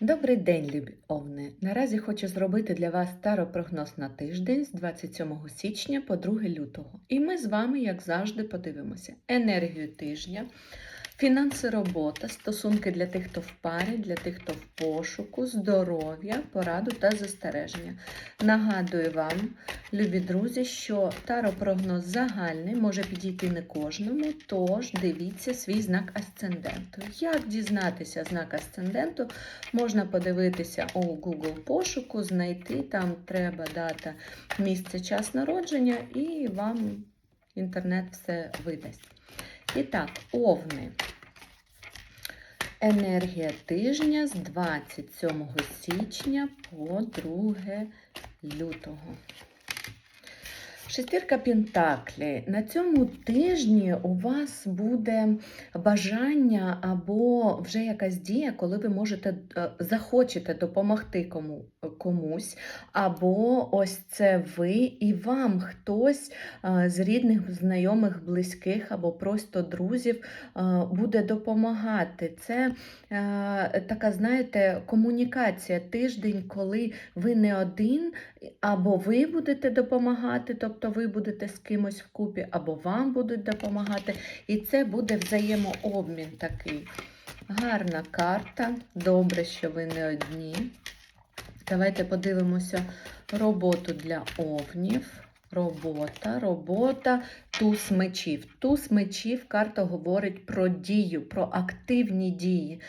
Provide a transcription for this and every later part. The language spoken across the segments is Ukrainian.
Добрий день, любі овни! Наразі хочу зробити для вас старопрогноз на тиждень з 27 січня по 2 лютого. І ми з вами, як завжди, подивимося енергію тижня, фінанси робота, стосунки для тих, хто в парі, для тих, хто в пошуку, здоров'я, пораду та застереження. Нагадую вам, любі друзі, що таропрогноз загальний може підійти не кожному, тож дивіться свій знак асценденту. Як дізнатися знак асценденту? Можна подивитися у Google пошуку, знайти там треба дата, місце, час народження, і вам інтернет все видасть. І так, овни. Енергія тижня з 27 січня по 2 лютого. Шестірка Пентаклі. На цьому тижні у вас буде бажання або вже якась дія, коли ви можете е, захочете допомогти кому, комусь, або ось це ви і вам хтось е, з рідних, знайомих, близьких або просто друзів е, буде допомагати. Це така, знаєте, комунікація тиждень, коли ви не один, або ви будете допомагати. Тобто ви будете з кимось вкупі, або вам будуть допомагати. І це буде взаємообмін такий. Гарна карта. Добре, що ви не одні. Давайте подивимося роботу для овнів. Робота, робота, туз мечів. Туз мечів карта говорить про дію, про активні дії.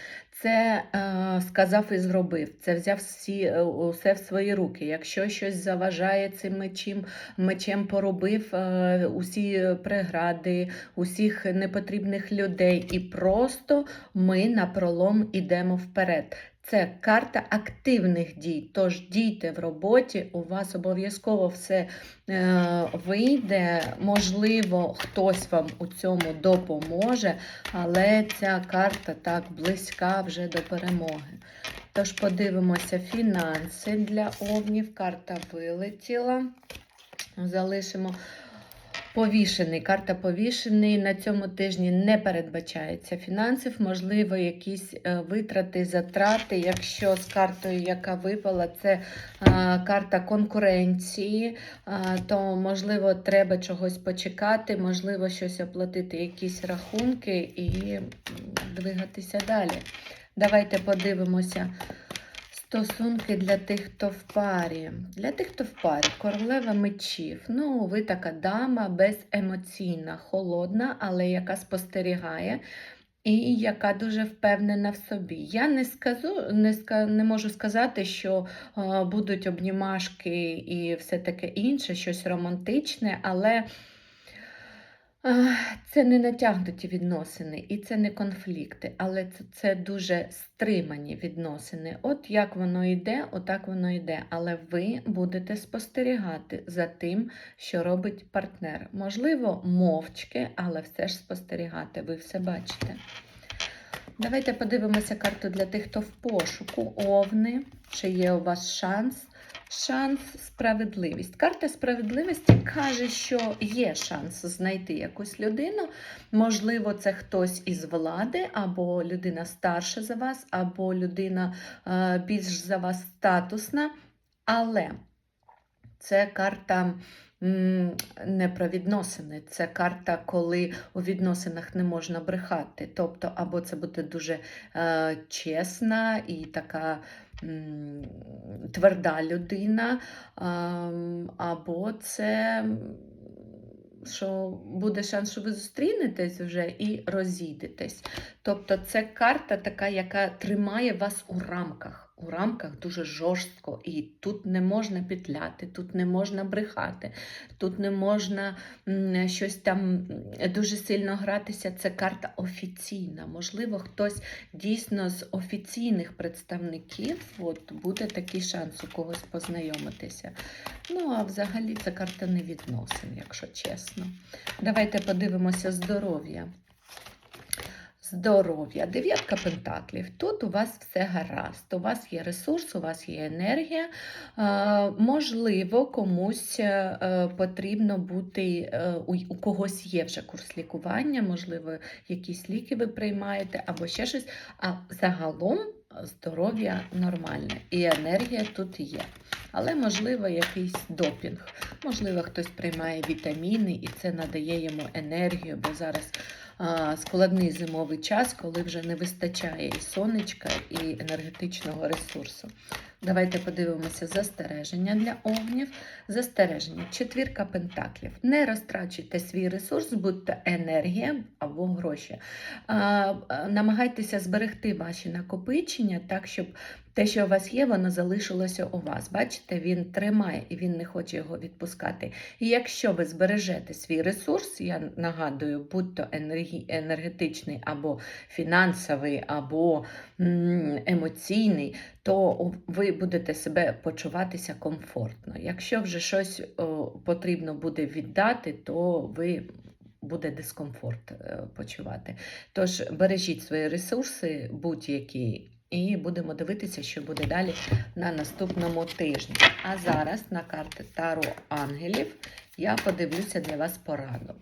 Це е, сказав і зробив, це взяв всі, е, усе в свої руки. Якщо щось заважає цим мечем, мечем поробив е, усі прегради, усіх непотрібних людей, і просто ми на пролом ідемо вперед. Це карта активних дій. Тож дійте в роботі, у вас обов'язково все е, вийде. Можливо, хтось вам у цьому допоможе, але ця карта так близька вже до перемоги. Тож подивимося фінанси для овнів. Карта вилетіла. Залишимо Повішений, карта повішений на цьому тижні не передбачається фінансів, можливо, якісь е, витрати, затрати. Якщо з картою, яка випала, це карта конкуренції, то, можливо, треба чогось почекати, можливо, щось оплатити, якісь рахунки і двигатися далі. Давайте подивимося. Стосунки для тих, хто в парі. Для тих, хто в парі, королева мечів. Ну, ви така дама беземоційна, холодна, але яка спостерігає і яка дуже впевнена в собі. Я не скажу, не, ска, не можу сказати, що е, будуть обнімашки і все таке інше, щось романтичне, але. Це не натягнуті відносини і це не конфлікти, але це, це дуже стримані відносини. От як воно йде, отак воно йде. Але ви будете спостерігати за тим, що робить партнер. Можливо, мовчки, але все ж спостерігати. Ви все бачите. Давайте подивимося карту для тих, хто в пошуку, овни, чи є у вас шанс шанс, справедливість. Карта справедливості каже, що є шанс знайти якусь людину. Можливо, це хтось із влади, або людина старша за вас, або людина е, більш за вас статусна. Але це карта. Не про відносини. Це карта, коли у відносинах не можна брехати. Тобто, або це буде дуже е, чесна і така тверда людина, або це, що буде шанс, що ви зустрінетесь вже і розійдетесь. Тобто це карта така, яка тримає вас у рамках у рамках дуже жорстко, і тут не можна петляти, тут не можна брехати, тут не можна щось там дуже сильно гратися. Це карта офіційна. Можливо, хтось дійсно з офіційних представників от, буде такий шанс у когось познайомитися. Ну, а взагалі це карта не відносин, якщо чесно. Давайте подивимося здоров'я. Здоров'я, дев'ятка пентаклів. Тут у вас все гаразд. У вас є ресурс, у вас є енергія. Можливо, комусь е, потрібно бути, е, у когось є вже курс лікування, можливо, якісь ліки ви приймаєте або ще щось. А загалом здоров'я нормальне і енергія тут є. Але, можливо, якийсь допінг. Можливо, хтось приймає вітаміни і це надає йому енергію, бо зараз а, складний зимовий час, коли вже не вистачає і сонечка, і енергетичного ресурсу. Давайте подивимося застереження для огнів. Застереження. Четвірка пентаклів. Не розтрачуйте свій ресурс, будь то енергія або гроші. А, намагайтеся зберегти ваші накопичення так, щоб те, що у вас є, воно залишилося у вас. Бачите, він тримає і він не хоче його відпускати. І якщо ви збережете свій ресурс, я нагадую, будь то енергетичний або фінансовий, або емоційний, то ви будете себе почуватися комфортно. Якщо вже щось потрібно буде віддати, то ви буде дискомфорт е, почувати. Тож бережіть свої ресурси, будь-які. І будемо дивитися, що буде далі на наступному тижні. А зараз на карти Таро Ангелів я подивлюся для вас пораду.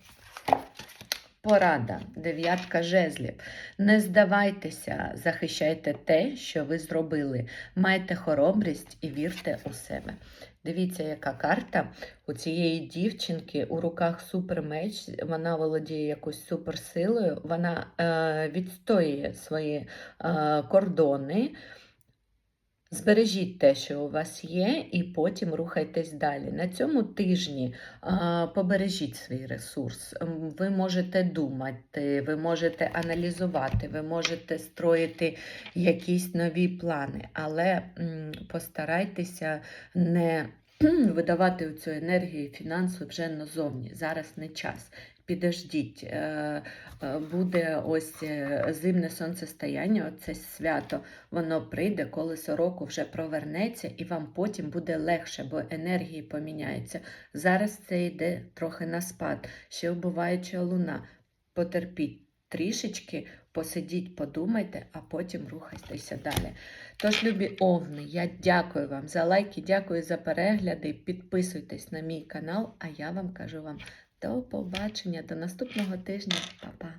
Порада, дев'ятка жезлів. Не здавайтеся, захищайте те, що ви зробили. Майте хоробрість і вірте у себе. Дивіться, яка карта у цієї дівчинки у руках супермеч. Вона володіє якоюсь суперсилою, вона е, відстоює свої е, кордони. Збережіть те, що у вас є, і потім рухайтесь далі. На цьому тижні побережіть свій ресурс. Ви можете думати, ви можете аналізувати, ви можете строїти якісь нові плани, але постарайтеся не видавати цю енергію і фінансу вже назовні. Зараз не час. Підождіть, е, е, буде ось е, зимне сонцестояння, оце свято воно прийде, колесо року вже провернеться, і вам потім буде легше, бо енергії поміняються. Зараз це йде трохи на спад, ще вбуваюча луна. Потерпіть трішечки, посидіть, подумайте, а потім рухайтеся далі. Тож, любі овни, я дякую вам за лайки, дякую за перегляди. Підписуйтесь на мій канал, а я вам кажу вам до побачення, до наступного тижня. Па-па!